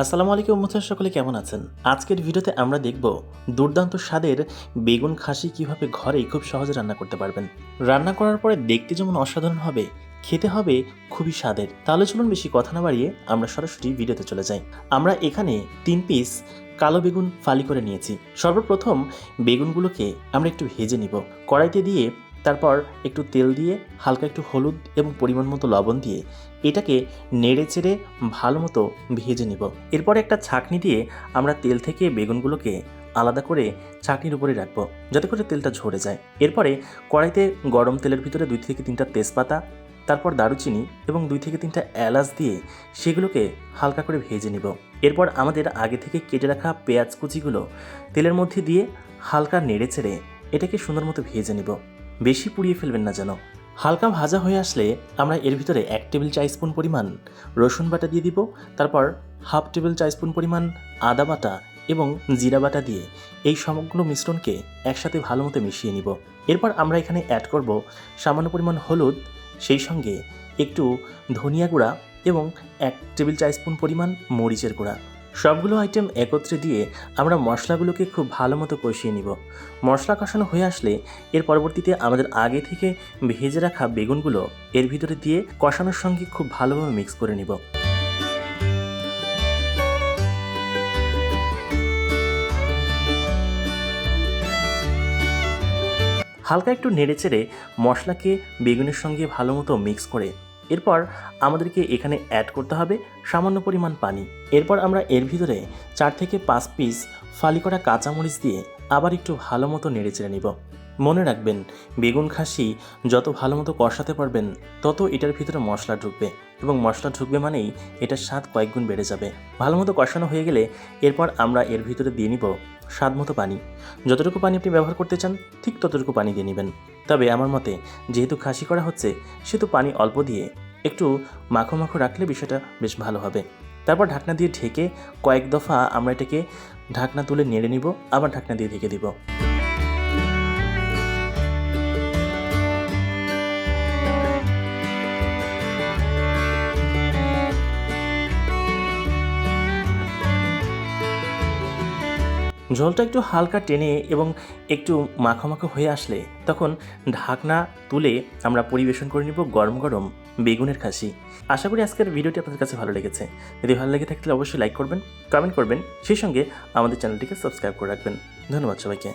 আসসালামু আলাইকুম মুথার সকলে কেমন আছেন? আজকের ভিডিওতে আমরা দেখব দুর্দান্ত স্বাদের বেগুন খাসি কীভাবে ঘরে খুব সহজে রান্না করতে পারবেন। রান্না করার পরে দেখতে যেমন অসাধারণ হবে, খেতে হবে খুবই স্বাদের। তাহলে চলুন বেশি কথা না বাড়িয়ে আমরা সরাসরি ভিডিওতে চলে যাই। আমরা এখানে তিন পিস কালো বেগুন ফালি করে নিয়েছি। সর্বপ্রথম বেগুনগুলোকে আমরা একটু ভেজে নিব। কড়াইতে দিয়ে তারপর একটু তেল দিয়ে হালকা একটু হলুদ এবং পরিমাণ মতো লবণ দিয়ে এটাকে নেড়ে চেড়ে ভালো মতো ভেজে নিব। এরপর একটা ছাকনি দিয়ে আমরা তেল থেকে বেগুনগুলোকে আলাদা করে ছাকনির উপরে রাখব, যাতে করে তেলটা ঝরে যায়। এরপরে কড়াইতে গরম তেলের ভিতরে দুই থেকে তিনটা তেজপাতা, তারপর দারুচিনি এবং দুই থেকে তিনটা এলাচ দিয়ে সেগুলোকে হালকা করে ভেজে নিব। এরপর আমাদের আগে থেকে কেটে রাখা পেঁয়াজ কুচিগুলো তেলের মধ্যে দিয়ে হালকা নেড়ে চেড়ে এটাকে সুন্দর মতো ভেজে নিব। বেশি পুড়িয়ে ফেলবেন না যেন। হালকা ভাজা হয়ে আসলে আমরা এর ভিতরে এক টেবিল চা স্পুন পরিমাণ রসুন বাটা দিয়ে দিব, তারপর হাফ টেবিল চা স্পুন পরিমাণ আদা বাটা এবং জিরা বাটা দিয়ে এই সমগ্র মিশ্রণকে একসাথে ভালো মতো মিশিয়ে নিব। এরপর আমরা এখানে অ্যাড করব সামান্য পরিমাণ হলুদ, সেই সঙ্গে একটু ধনিয়া গুঁড়া এবং এক টেবিল চা স্পুন পরিমাণ মরিচের গুঁড়া। সবগুলো আইটেম একত্রে দিয়ে আমরা মশলাগুলোকে খুব ভালো মতো কষিয়ে নিব। মশলা কষানো হয়ে আসলে এর পরবর্তীতে আমাদের আগে থেকে ভেজে রাখা বেগুনগুলো এর ভিতরে দিয়ে কষানোর সঙ্গে খুব ভালোভাবে মিক্স করে নিব। হালকা একটু নেড়েচেড়ে মশলাকে বেগুনের সঙ্গে ভালো মতো মিক্স করে এরপর আমাদেরকে এখানে অ্যাড করতে হবে সামান্য পরিমাণ পানি। এরপর আমরা এর ভিতরে চার থেকে পাঁচ পিস ফালি করা কাঁচামরিচ দিয়ে আবার একটু ভালো মতো নেড়ে চেড়ে নিব। মনে রাখবেন, বেগুন খাসি যত ভালো মতো কষাতে পারবেন, তত এটার ভিতরে মশলা ঢুকবে এবং মশলা ঢুকবে মানেই এটার স্বাদ কয়েকগুণ বেড়ে যাবে। ভালো মতো কষানো হয়ে গেলে এরপর আমরা এর ভিতরে দিয়ে নিব স্বাদ মতো পানি। যতটুকু পানি আপনি ব্যবহার করতে চান, ঠিক ততটুকু পানি দিয়ে নেবেন। তবে আমার মতে, যেহেতু খাসি করা হচ্ছে, সেহেতু পানি অল্প দিয়ে একটু মাখো মাখো রাখলে বিষয়টা বেশ ভালো হবে। তারপর ঢাকনা দিয়ে ঢেকে কয়েক দফা আমরা এটাকে ঢাকনা তুলে নেড়ে নিব, আবার ঢাকনা দিয়ে ঢেকে দিব। ঝোলটা একটু হালকা টেনে এবং একটু মাখো মাখো হয়ে আসলে তখন ঢাকনা তুলে আমরা পরিবেশন করে নিব গরম গরম বেগুনের খাসি। আশা করি আজকের ভিডিওটি আপনাদের কাছে ভালো লেগেছে। যদি ভালো লেগে থাকলে অবশ্যই লাইক করবেন কমেন্ট করবেন, সেই সঙ্গে আমাদের চ্যানেলটিকে সাবস্ক্রাইব করে রাখবেন। ধন্যবাদ সবাইকে।